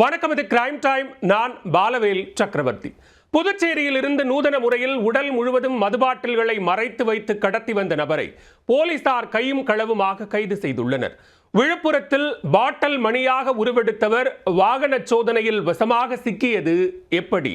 வணக்கம் இது crime time நான் பாலவேல் சக்கரவர்த்தி. புதுச்சேரியில் இருந்து நூதன முறையில் உடல் முழுவதும் மதுபாட்டில்களை மறைத்து வைத்து கடத்தி வந்த நபரை போலீசார் கையும் களவுமாக கைது செய்துள்ளனர். விழுப்புரத்தில் பாட்டல் மணியாக உருவெடுத்தவர் வாகன சோதனையில் வசமாக சிக்கியது எப்படி?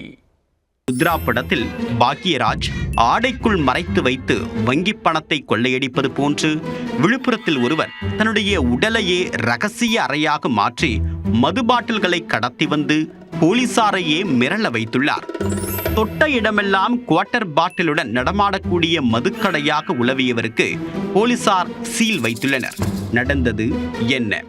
ருத்ரா படத்தில் பாக்கியராஜ் ஆடைக்குள் மறைத்து வைத்து வங்கி பணத்தை கொள்ளையடிப்பது போன்று விழுப்புரத்தில் ஒருவர் தன்னுடைய உடலையே ரகசிய அறையாக மாற்றி மது பாட்டில்களை கடத்தி வந்து போலீசாரையே மிரள வைத்துள்ளார். தொட்ட இடமெல்லாம் குவார்டர் பாட்டிலுடன் நடமாடக்கூடிய மதுக்கடையாக உலவியவருக்கு போலீசார் சீல் வைத்துள்ளனர். நடந்தது என்ன?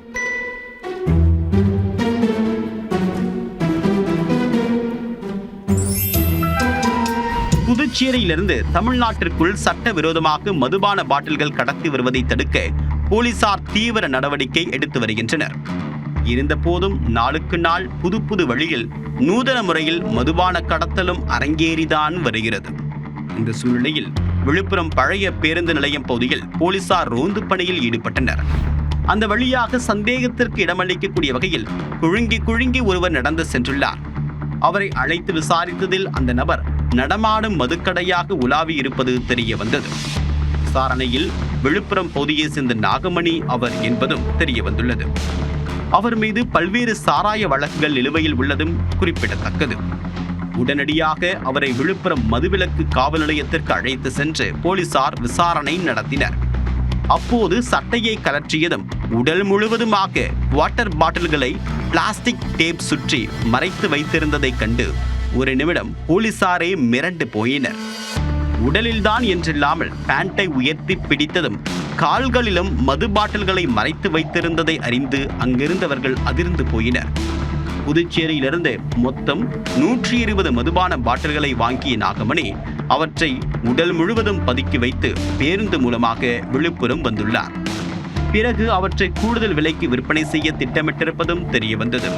புதுச்சேரியிலிருந்து தமிழ்நாட்டிற்குள் சட்டவிரோதமாக மதுபான பாட்டில்கள் கடத்தி வருவதை தடுக்க போலீசார் தீவிர நடவடிக்கை எடுத்து வருகின்றனர். இருந்தபோதும் நாளுக்கு நாள் புது புது வழியில் நூதன முறையில் மதுபான கடத்தலும் அரங்கேறிதான் வருகிறது. இந்த சூழ்நிலையில் விழுப்புரம் பழைய பேருந்து நிலையம் பகுதியில் போலீசார் ரோந்து பணியில் ஈடுபட்டனர். அந்த வழியாக சந்தேகத்திற்கு இடமளிக்கக்கூடிய வகையில் குழுங்கி குழுங்கி ஒருவர் நடந்து சென்றுள்ளார். அவரை அழைத்து விசாரித்ததில் அந்த நபர் நடமாடும் மதுக்கடையாக உலாவி இருப்பது தெரிய வந்தது. விசாரணையில் விழுப்புரம் பகுதியை சேர்ந்த நாகமணி அவர் என்பதும் தெரிய வந்துள்ளது. அவர் மீது பல்வேறு சாராய வழக்குகள் நிலுவையில் உள்ளதும் குறிப்பிடத்தக்கது. உடனடியாக அவரை விழுப்புரம் மதுவிலக்கு காவல் நிலையத்திற்கு அழைத்து சென்று போலீசார் விசாரணை நடத்தினர். அப்போது சட்டையை கலற்றியதும் உடல் முழுவதுமாக வாட்டர் பாட்டில்களை பிளாஸ்டிக் டேப் சுற்றி மறைத்து வைத்திருந்ததைக் கண்டு ஒரு நிமிடம் போலீசாரே மிரண்டு போயினர். உடலில்தான் என்றில்லாமல் பேண்டை உயர்த்தி பிடித்ததும் கால்களிலும் மது பாட்டில்களை மறைத்து வைத்திருந்ததை அறிந்து அங்கிருந்தவர்கள் அதிர்ந்து போயினர். புதுச்சேரியிலிருந்து மொத்தம் நூற்றி இருபது மதுபான பாட்டில்களை வாங்கிய நாகமணி அவற்றை உடல் முழுவதும் பதுக்கி வைத்து பேருந்து மூலமாக விழுப்புரம் வந்துள்ளார். பிறகு அவற்றை கூடுதல் விலைக்கு விற்பனை செய்ய திட்டமிட்டிருப்பதும் தெரியவந்தது.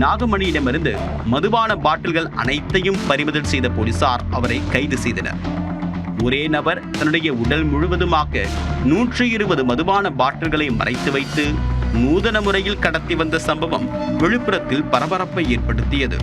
நாகமணியிடமிருந்து மதுபான பாட்டில்கள் அனைத்தையும் பறிமுதல் செய்த போலீசார் அவரை கைது செய்தனர். ஒரே நபர் தன்னுடைய உடல் முழுவதுமாக நூற்றி இருபது மதுபான பாட்டில்களை மறைத்து வைத்து நூதன முறையில் கடத்தி வந்த சம்பவம் விழுப்புரத்தில் பரபரப்பை ஏற்படுத்தியது.